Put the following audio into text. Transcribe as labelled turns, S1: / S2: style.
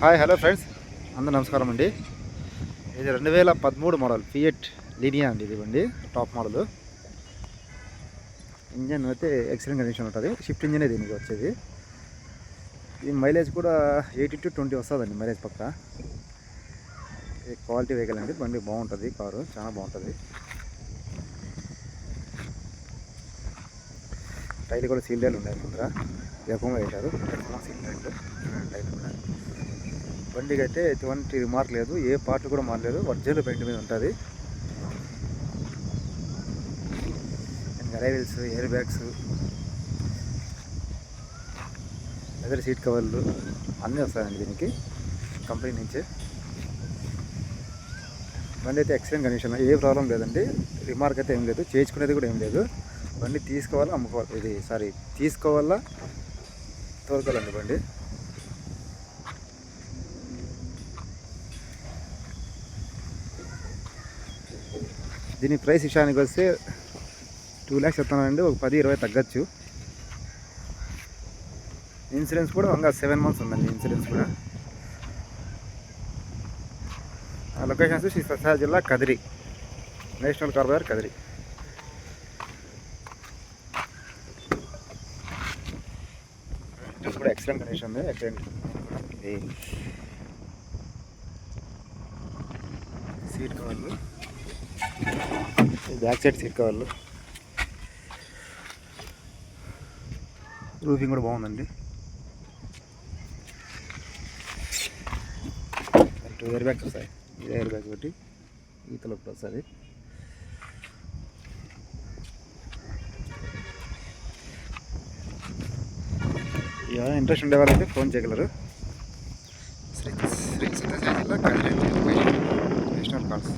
S1: Hi hello friends. అందరూ నమస్కారం అండి. ఇది రెండు వేల పదమూడు మోడల్ ఫియట్ లీనియా అండి ఇది టాప్ మోడల్. ఇంజన్ అయితే ఎక్సలెంట్ కండిషన్ ఉంటుంది. షిఫ్ట్ ఇంజనే దీనికి వచ్చేది. ఈ మైలేజ్ కూడా ఎయిటీ టు ట్వంటీ వస్తుందండి మైలేజ్ పక్క. ఇది క్వాలిటీ వెహికల్ అండి బండి బాగుంటుంది కారు చాలా బాగుంటుంది. టైర్లు కూడా సీల్ ఉన్నాయి ముందర. వేపంగా వేశారు. సీల్ టైర్లు కూడా. బండికి అయితే ఎటువంటి రిమార్క్ లేదు. ఏ పార్ట్ కూడా మారలేదు. ఒరిజినల్ పెయింట్ మీద ఉంటుంది. Arrivals air bags leather seat కవర్లు అన్నీ వస్తాయండి దీనికి. కంపెనీ నుంచి. బండి అయితే ఎక్సలెంట్ కండిషన్ ఏ ప్రాబ్లం లేదండి. రిమార్క్ అయితే ఏం లేదు. చేయించుకునేది కూడా ఏం లేదు. బండి తీసుకోవాలా? అమ్ముకోవాలి ఇది సారీ తీసుకోవాలా? తోలుకోవాలండి బండి. దీని ప్రైస్ విషయానికి వస్తే టూ ల్యాక్స్ చెప్తానండి ఒక పది ఇరవై తగ్గచ్చు. ఇన్సూరెన్స్ కూడా ఇంకా సెవెన్ మంత్స్ ఉందండి ఇన్సూరెన్స్ కూడా. ఆ లొకేషన్స్ శ్రీ సత్యసాయి జిల్లా కదిరి. నేషనల్ కార్బర్ కదిరి. ఇది కూడా ఎక్సలెంట్ కండిషన్ ఉంది. ఎక్సలెంట్ ఇది సీట్ కవర్లు. బ్యాక్ సైడ్ సీట్ కవర్లు. రూఫింగ్ కూడా బాగుందండి. టూ ఇయర్ బ్యాగ్స్ వస్తాయి ఇయర్ బ్యాగ్ ఒకటి. ఈతలో ఒకటి వస్తుంది ఇంట్రెస్ట్ ఉండే వాళ్ళైతే ఫోన్ చేయగలరు శ్రీ శ్రీ సీతాశాంతిలో నేషనల్ పార్క్స్